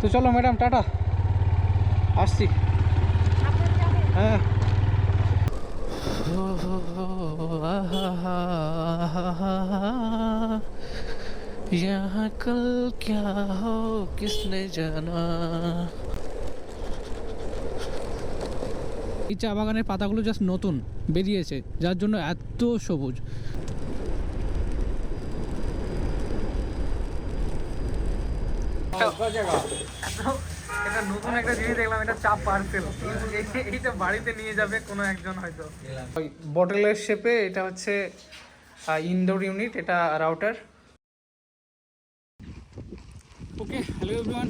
তো চলো madam tata আসছি হ্যাঁ यहाँ कल क्या हो किसने जाना এই চা বাগানের পাতাগুলো জাস্ট নতুন বেরিয়েছে যার জন্য এত সবুজ এটা নতুন একটা জিনিস দেখলাম এটা চা পার্সেল এইটা বাড়িতে নিয়ে যাবে কোনো একজন হয়তো। ওই বটলের শেপে এটা হচ্ছে ইনডোর ইউনিট এটা router okay hello everyone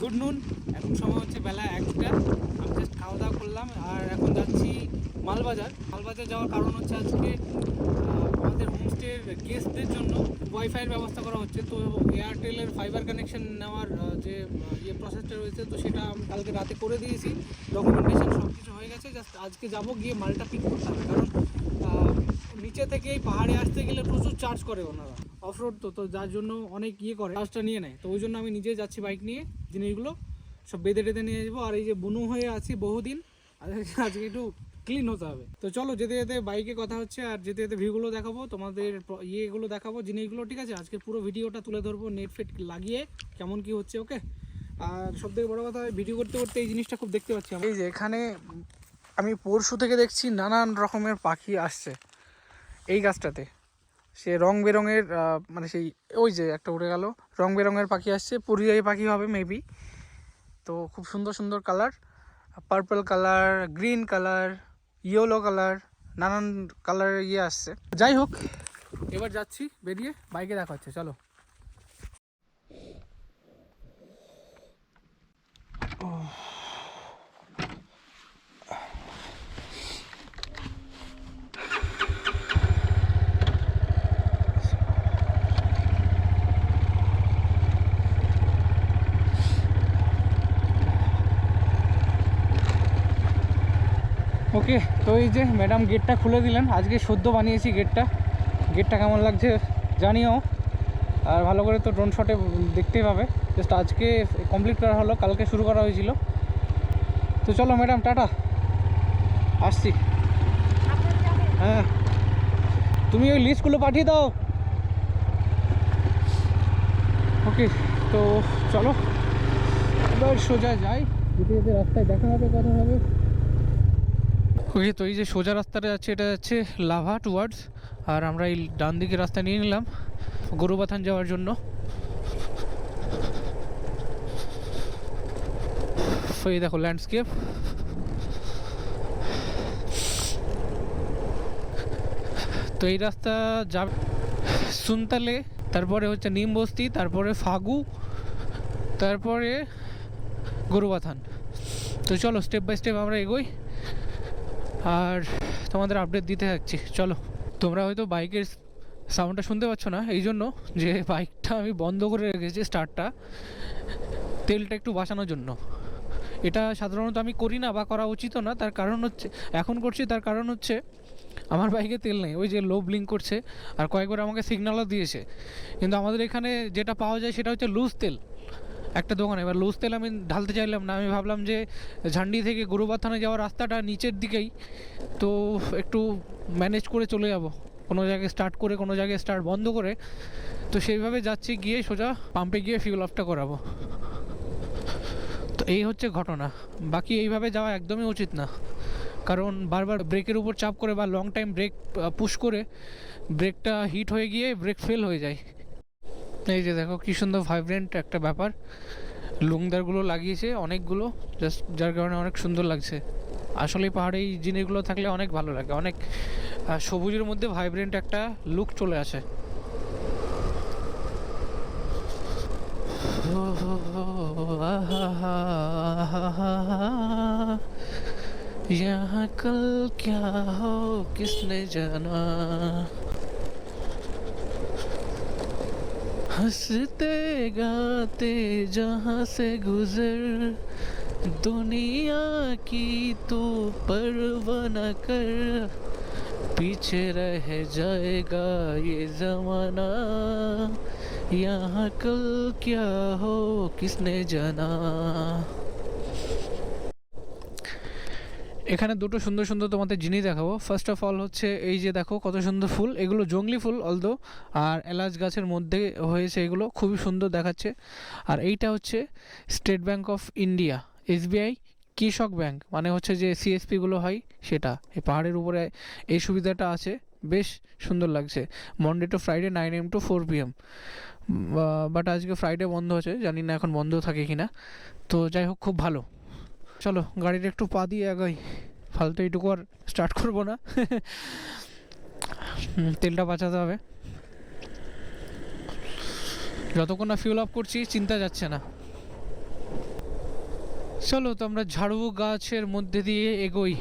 good noon এখন সময় হচ্ছে বেলা একটা। আমি জাস্ট খাওয়া দাওয়া করলাম আর এখন যাচ্ছি মালবাজার। মালবাজার যাওয়ার কারণ হচ্ছে আজকে আমাদের হোমস্টের গেস্টদের জন্য ওয়াইফাইয়ের ব্যবস্থা করা হচ্ছে। তো এয়ারটেলের ফাইবার কানেকশন নেওয়ার যে ইয়ে প্রসেসটা রয়েছে, তো সেটা আমি কালকে রাতে করে দিয়েছি। ডকুমেন্টেশন সব কিছু হয়ে গেছে জাস্ট আজকে যাব গিয়ে মালটা পিক করতে হবে, কারণ নিচে থেকে এই পাহাড়ে আসতে গেলে প্রচুর চার্জ করে ওনারা। অফরোড তো তো যার জন্য অনেক ইয়ে করে চার্জটা নিয়ে নেয়। তো ওই জন্য আমি নিজে যাচ্ছি বাইক নিয়ে, জিনিসগুলো সব বেঁধে টেঁধে নিয়ে যাব। আর এই যে বুনু হয়ে আছি বহুদিন আজকে একটু ক্লিন হতে হবে। তো চলো যেতে যেতে বাইকে কথা হচ্ছে আর যেতে যেতে ভিউগুলো দেখাবো, তোমাদের ইয়েগুলো দেখাবো, জিনিসগুলো, ঠিক আছে? আজকে পুরো ভিডিওটা তুলে ধরবো নেট ফেট লাগিয়ে, কেমন কি হচ্ছে ওকে আর সব থেকে বড়ো কথা ভিডিও করতে করতে এই জিনিসটা খুব দেখতে পাচ্ছি। এই যে এখানে আমি পরশু থেকে দেখছি নানান রকমের পাখি আসছে এই গাছটাতে। সে রং বেরঙের মানে সেই, ওই যে একটা উড়ে গেল, রং বেরঙের পাখি আসছে পরিযায়ী পাখি হবে মেবি তো খুব সুন্দর সুন্দর colour purple colour green colour yellow colour, নানান কালারের ইয়ে আসছে। যাই হোক, এবার যাচ্ছি, বেরিয়ে বাইকে দেখা হচ্ছে, চলো। ওকে, তো এই যে ম্যাডাম গেটটা খুলে দিলেন, আজকে সদ্য বানিয়েছি গেটটা। গেটটা কেমন লাগছে জানিও। আর ভালো করে তো ড্রোন শটে দেখতেই পাবে। জাস্ট আজকে কমপ্লিট করা হলো, কালকে শুরু করা হয়েছিল। তো চলো ম্যাডাম, টাটা। আসছি। হ্যাঁ। তুমি ওই লিস্টগুলো পাঠিয়ে দাও। ওকে, তো চলো। এবার সোজা যাই। যেতে যেতে রাস্তায় দেখা হবে, কথা হবে। ওকে, তো এই যে সোজা রাস্তাটা যাচ্ছে, এটা যাচ্ছে লাভা টুয়ার্ডস আর আমরা এই ডান দিকে রাস্তা নিয়ে নিলাম গরুবাথান যাওয়ার জন্য। এই দেখো ল্যান্ডস্কেপ তো এই রাস্তা যাবে সুনতালে, তারপরে হচ্ছে নিমবস্তি তারপরে ফাগু, তারপরে গরুবাথান। তো চলো স্টেপ বাই স্টেপ আমরা এগোই। আর তোমাদের আপডেট দিতে থাকছি চলো, তোমরা হয়তো বাইকের সাউন্ডটা শুনতে পাচ্ছ না এই জন্য যে বাইকটা আমি বন্ধ করে রেখেছি স্টার্টটা তেলটা একটু বাঁচানোর জন্য। এটা সাধারণত আমি করি না বা করা উচিতও না, তার কারণ হচ্ছে, এখন করছি তার কারণ হচ্ছে, আমার বাইকে তেল নেই। ওই যে লো ব্লিঙ্ক করছে, আর কয়েকবার আমাকে সিগন্যালও দিয়েছে। কিন্তু আমাদের এখানে যেটা পাওয়া যায় সেটা হচ্ছে লুজ তেল। একটা দোকানে, এবার লুজ তেল আমি ঢালতে চাইলাম না। আমি ভাবলাম যে ঝান্ডি থেকে গরুবাথানে যাওয়ার রাস্তাটা নিচের দিকেই, তো একটু ম্যানেজ করে চলে যাব। কোনো জায়গায় স্টার্ট করে, কোনো জায়গায় স্টার্ট বন্ধ করে, তো সেইভাবে যাচ্ছি, গিয়ে সোজা পাম্পে গিয়ে ফিউল অফটা করাবো। তো এই হচ্ছে ঘটনা। বাকি এইভাবে যাওয়া একদমই উচিত না। কারণ বারবার ব্রেকের উপর চাপ করে বা লং টাইম ব্রেক পুশ করে ব্রেকটা হিট হয়ে গিয়ে ব্রেক ফেল হয়ে যায়। এই যে দেখো কি সুন্দর ভাইব্রেন্ট একটা ব্যাপার লুংদারগুলো লাগিয়েছে অনেকগুলো জাস্ট যার কারণে অনেক সুন্দর লাগছে আসলে পাহাড়ে এই জিনিসগুলো থাকলে অনেক ভালো লাগে অনেক আহ, সবুজের মধ্যে ভাইব্রেন্ট একটা লুক চলে আসে यहाँ कल क्या हो किसने जाना हँसते गाते जहाँ से गुजर। दुनिया की तो परवाह न कर। पीछे रह जाएगा ये जमाना। यहाँ कल क्या हो किसने জানা এখানে দুটো সুন্দর সুন্দর তোমাদের জিনিস দেখাবো। ফার্স্ট অফ অল হচ্ছে এই যে দেখো, কত সুন্দর ফুল। এগুলো জঙ্গলি ফুল অলদো আর এলাচ গাছের মধ্যে হয়েছে এগুলো, খুবই সুন্দর দেখাচ্ছে। আর এইটা হচ্ছে State Bank of India SBI কৃষক ব্যাংক মানে হচ্ছে যে সিএসপিগুলো হয় সেটা। এই পাহাড়ের উপরে এই সুবিধাটা আছে, বেশ সুন্দর লাগছে। Monday to Friday nine AM to four PM but আজকে ফ্রাইডে বন্ধ আছে, জানি না এখন বন্ধ থাকে কি না তো যাই হোক, খুব ভালো। চলো গাড়ির একটু পা দিয়ে আগাই। ফালতু এইটুকু আর স্টার্ট করব না। তেলটা বাঁচাতে হবে। যতক্ষণ না ফিউল আপ করছি, চিন্তা যাচ্ছে না। চলো তো আমরা ঝাড়ু গাছের মধ্যে দিয়ে এগোই।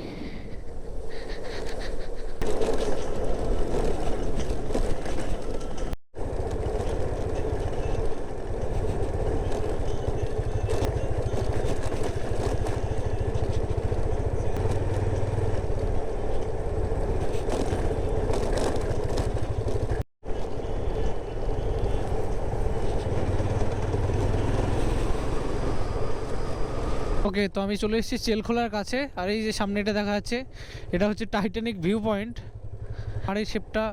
ওকে, তো আমি চলে এসেছি চেলখোলার কাছে। আর এই যে সামনে এটা দেখা যাচ্ছে, এটা হচ্ছে টাইটানিক ভিউ পয়েন্ট আর এই শেপটা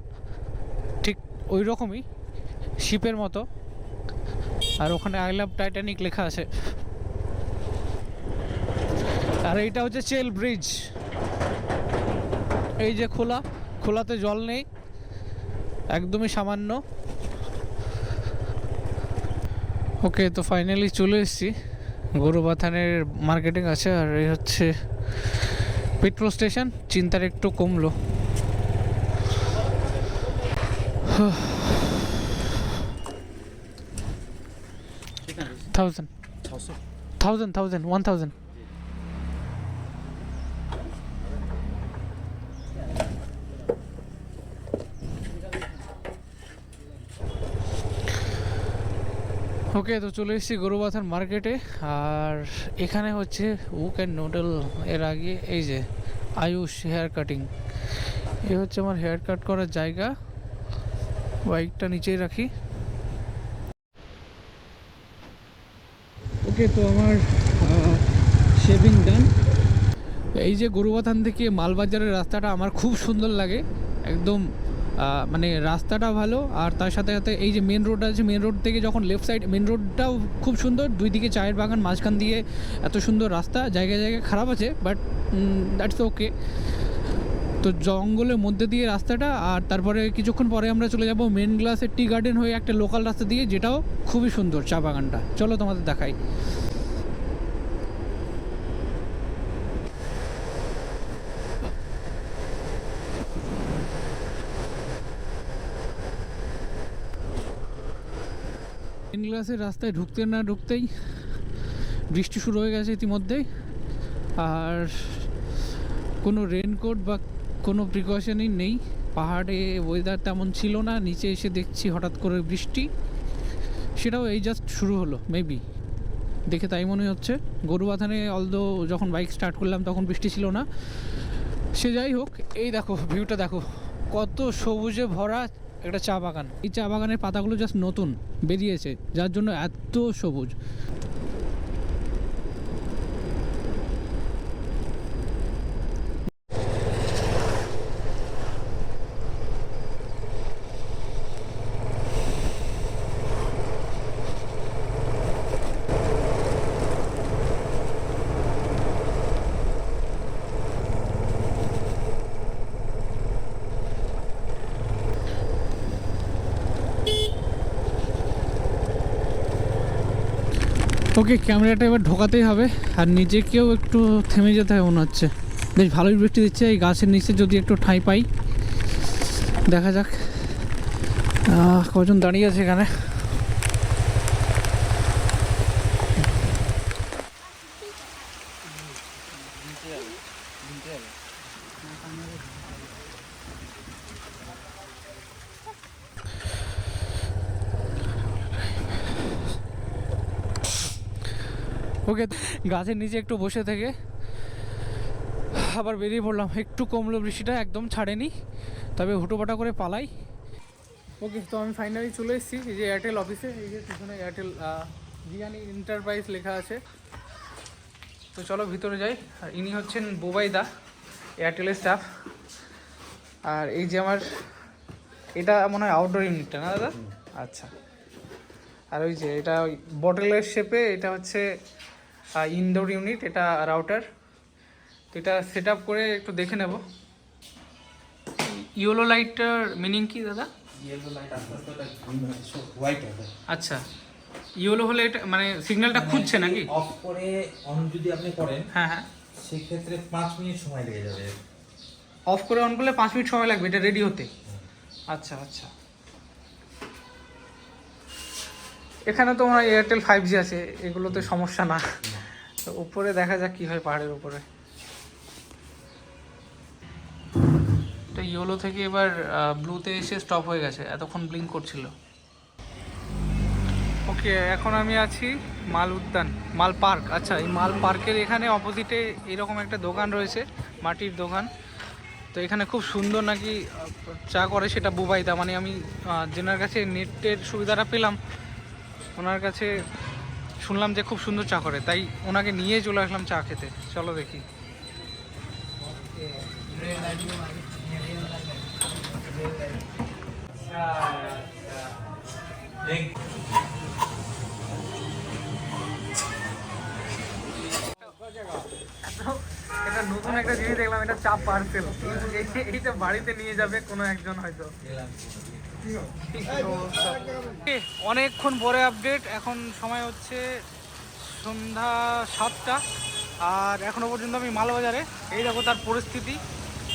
ঠিক ওই রকমই শিপের মতো। আর ওখানে আই লাভ টাইটানিক লেখা আছে। আর এইটা হচ্ছে চেল ব্রিজ। এই যে খোলা, খোলাতে জল নেই, একদমই সামান্য। ওকে, তো ফাইনালি চলে এসেছি। গরুবাথানের মার্কেটিং আছে আর এই হচ্ছে পেট্রোল স্টেশন চিন্তার একটু কমলো। Thousand thousand thousand one thousand okay, তো চলে এসেছি গরুবাথার মার্কেটে আর এখানে হচ্ছে উক অ্যান্ড নুডল এর আগে এই যে আয়ুষ হেয়ার কাটিং এ হচ্ছে আমার হেয়ার কাট করার জায়গা। বাইকটা নিচেই রাখি। ওকে, তো আমার শেভিং ডান এই যে গরুবাথান থেকে মালবাজারের রাস্তাটা আমার খুব সুন্দর লাগে। একদম মানে রাস্তাটা ভালো, আর তার সাথে সাথে এই যে মেন রোড আছে মেন রোড থেকে যখন লেফট সাইড মেন রোডটাও খুব সুন্দর। দুই দিকে চায়ের বাগান, মাঝখান দিয়ে এত সুন্দর রাস্তা, জায়গায় জায়গায় খারাপ আছে বাট দ্যাটস ওকে তো জঙ্গলের মধ্যে দিয়ে রাস্তাটা, আর তারপরে কিছুক্ষণ পরে আমরা চলে যাব মেন গ্লাসের টি গার্ডেন হয়ে একটা লোকাল রাস্তা দিয়ে, যেটাও খুবই সুন্দর চা বাগানটা। চলো তোমাদের দেখাই। মেন গ্লাসের রাস্তায় ঢুকতে না ঢুকতেই বৃষ্টি শুরু হয়ে গেছে ইতিমধ্যেই আর কোনো রেনকোট বা কোনো প্রিকশনই নেই। পাহাড়ে ওয়েদার তেমন ছিল না। নিচে এসে দেখছি হঠাৎ করে বৃষ্টি। সেটাও এই জাস্ট শুরু হলো মেবি দেখে তাই মনে হচ্ছে। গরু গরুবাথানে অলদো যখন বাইক স্টার্ট করলাম তখন বৃষ্টি ছিল না। সে যাই হোক, এই দেখো ভিউটা দেখো। কত সবুজে ভরা একটা চা বাগান। এই চা বাগানের পাতাগুলো জাস্ট নতুন বেরিয়েছে যার জন্য এত সবুজ। ওকে ক্যামেরাটা এবার ঢোকাতেই হবে, আর নিজেকেও একটু থেমে যেতে হবে মনে হচ্ছে। বেশ ভালোই বৃষ্টি দিচ্ছে, এই গাছের নিচে যদি একটু ঠাঁই পাই। দেখা যাক কজন দাঁড়িয়ে আছে এখানে ওকে গাছের নিচে একটু বসে থেকে আবার বেরিয়ে পড়লাম। একটু কমলো বৃষ্টিটা একদম ছাড়েনি। তবে হুটোপাটা করে পালাই। ওকে তো আমি ফাইনালি চলে এসেছি এই যে এয়ারটেল অফিসে এই যে পিছনে এয়ারটেল জিয়ানি এন্টারপ্রাইজ লেখা আছে। তো চলো ভিতরে যাই। আর ইনি হচ্ছেন বোবাইদা এয়ারটেলের স্টাফ আর এই যে আমার এটা মনে হয় আউটডোর ইউনিটটা না দাদা? আচ্ছা। আর ওই যে এটা ওই বটলের শেপে এটা হচ্ছে ইনডোর ইউনিট এটা রাউটার তো এটা সেট আপ করে একটু দেখে নেব। ইয়োলো লাইটটার মিনিং কি দাদা? ইয়েলো লাইট আস্তে আস্তে হোয়াইট হবে। আচ্ছা। ইয়োলো হলে এটা মানে সিগন্যালটা খুঁজছে নাকি? অফ করে অন যদি আপনি করেন হ্যাঁ হ্যাঁ। সেক্ষেত্রে পাঁচ মিনিট সময় লেগে যাবে। অফ করে অন করলে পাঁচ মিনিট সময় লাগবে এটা রেডি হতে। আচ্ছা আচ্ছা। এখানে তো আমার এয়ারটেল ফাইভ জি আছে এগুলোতে সমস্যা না। তো উপরে দেখা যাক কি হয় পাহাড়ের উপরে। এটা ইয়োলো থেকে এবার ব্লুতে এসে স্টপ হয়ে গেছে এতক্ষণ ব্লিঙ্ক করছিল। ওকে এখন আমি আছি মাল উদ্যান মাল পার্ক। আচ্ছা এই মাল পার্কের এখানে অপোজিটে এরকম একটা দোকান রয়েছে মাটির দোকান। তো এখানে খুব সুন্দর নাকি চা করে সেটা বুবাইদা। মানে আমি যেনার কাছে নেটের সুবিধাটা পেলাম ওনার কাছে শুনলাম যে খুব সুন্দর চা করে, তাই ওনাকে নিয়ে চলে আসলাম চা খেতে। চলো দেখি। নতুন একটা জিনিস দেখলাম, এটা চাপ পার্সেল এইটা বাড়িতে নিয়ে যাবে কোনো একজন হয়তো। অনেকক্ষণ পরে আপডেট এখন সময় হচ্ছে সন্ধ্যা সাতটা। আর এখনও পর্যন্ত আমি মালবাজারে। এই দেখো তার পরিস্থিতি।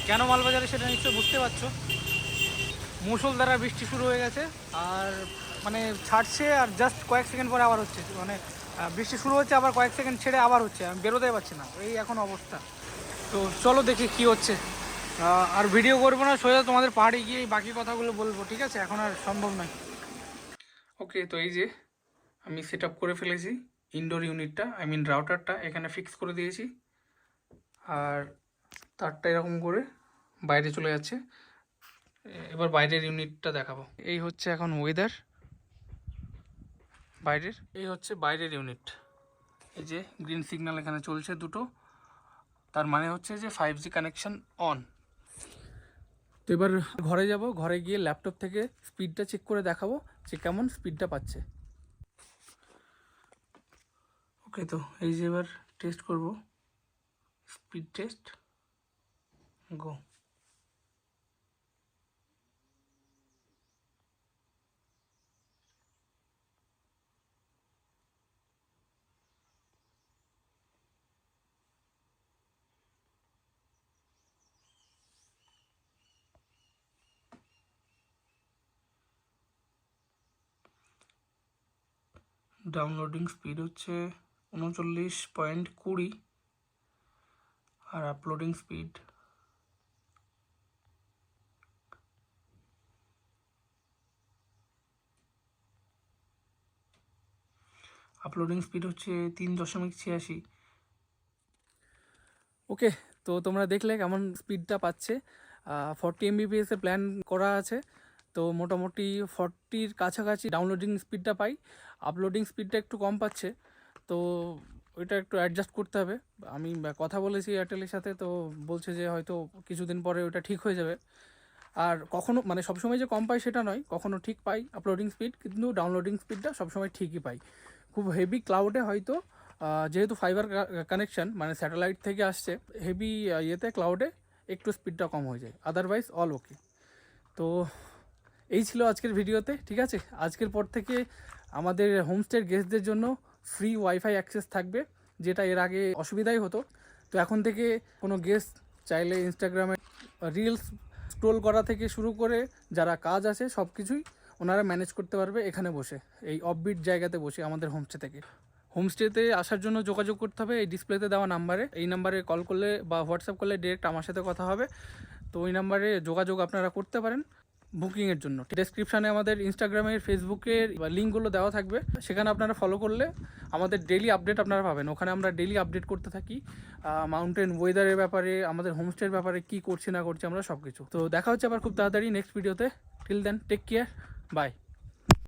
কেন মালবাজারে সেটা নিশ্চয়ই বুঝতে পারছ। মুসলধারা বৃষ্টি শুরু হয়ে গেছে। আর মানে ছাড়ছে আর জাস্ট কয়েক সেকেন্ড পরে আবার হচ্ছে। মানে বৃষ্টি শুরু হচ্ছে, আবার কয়েক সেকেন্ড ছেড়ে আবার হচ্ছে। আমি বেরোতে পারছি না। এই এখন অবস্থা। তো চলো দেখি কি হচ্ছে। আর ভিডিও করব না, সোজা তোমাদের পাহাড়ে গিয়ে বাকি কথাগুলো বলব, ঠিক আছে? এখন আর সম্ভব নয়। ওকে তো এই যে আমি সেট করে ফেলেছি ইনডোর ইউনিটটা আই মিন রাউটারটা এখানে ফিক্স করে দিয়েছি। আর তারটা এরকম করে বাইরে চলে যাচ্ছে। এবার বাইরের ইউনিটটা দেখাবো। এই হচ্ছে এখন ওয়েদার বাইরের? এই হচ্ছে বাইরের ইউনিট এই যে গ্রিন সিগন্যাল এখানে চলছে দুটো। তার মানে হচ্ছে যে ফাইভ জি কানেকশন অন তো এবার ঘরে যাব, ঘরে গিয়ে ল্যাপটপ থেকে স্পিডটা চেক করে দেখাবো যে কেমন স্পিডটা পাচ্ছে। ওকে তো, এই যে এবার টেস্ট করব। Speed test go downloading speed হচ্ছে উনচল্লিশ পয়েন্ট কুড়ি আর আপলোডিং স্পিড আপলোডিং স্পিড হচ্ছে তিন দশমিক ছিয়াশি। ওকে, তো তোমরা দেখলে কেমন স্পিডটা পাচ্ছে। ফর্টি এমবিপিএসের প্ল্যান করা আছে। তো মোটামুটি ফর্টির কাছাকাছি ডাউনলোডিং স্পিডটা পাই। আপলোডিং স্পিডটা একটু কম পাচ্ছে, তো ওইটা একটু অ্যাডজাস্ট করতে হবে। আমি কথা বলেছি এয়ারটেলের সাথে, তো বলছে যে হয়তো কিছুদিন পরে ওটা ঠিক হয়ে যাবে। আর কখনো মানে সবসময় যে কম পাই সেটা নয়, কখনো ঠিক পাই আপলোডিং স্পিড কিন্তু ডাউনলোডিং স্পিডটা সবসময় ঠিকই পাই। খুব হেভি ক্লাউডে হয়তো যেহেতু ফাইবার কানেকশন মানে স্যাটেলাইট থেকে আসছে হেভি ইয়েতে ক্লাউডে একটু স্পিডটা কম হয়ে যায়। আদারওয়াইজ অল ওকে তো এই ছিল আজকের ভিডিওতে ঠিক আছে? আজকের পর থেকে আমাদের হোমস্টের গেস্টদের জন্য ফ্রি ওয়াইফাই অ্যাক্সেস থাকবে, যেটা এর আগে অসুবিধাই হতো। তো এখন থেকে কোনো গেস্ট চাইলে ইনস্টাগ্রামে রিলস স্ক্রোল করা থেকে শুরু করে যারা কাজ আছে সব কিছুই ওনারা ম্যানেজ করতে পারবে এখানে বসে, এই অফবিট জায়গাতে বসে আমাদের হোমস্টে থেকে। হোমস্টেতে আসার জন্য যোগাযোগ করতে হবে, এই ডিসপ্লেতে দেওয়া নাম্বারে এই নাম্বারে কল করলে বা হোয়াটসঅ্যাপ করলে ডিরেক্ট আমার সাথে কথা হবে। তো ওই নাম্বারে যোগাযোগ আপনারা করতে পারেন। বুকিংয়ের জন্য। ডেসক্রিপশানে আমাদের ইনস্টাগ্রামের ফেসবুকের লিঙ্কগুলো দেওয়া থাকবে। সেখানে আপনারা ফলো করলে আমাদের ডেলি আপডেট আপনারা পাবেন। ওখানে আমরা ডেলি আপডেট করতে থাকি। মাউন্টেন ওয়েদারের ব্যাপারে, আমাদের হোমস্টের ব্যাপারে কি করছি না করছি আমরা সব কিছু তো দেখা হচ্ছে আবার খুব তাড়াতাড়ি নেক্সট ভিডিওতে till then take care bye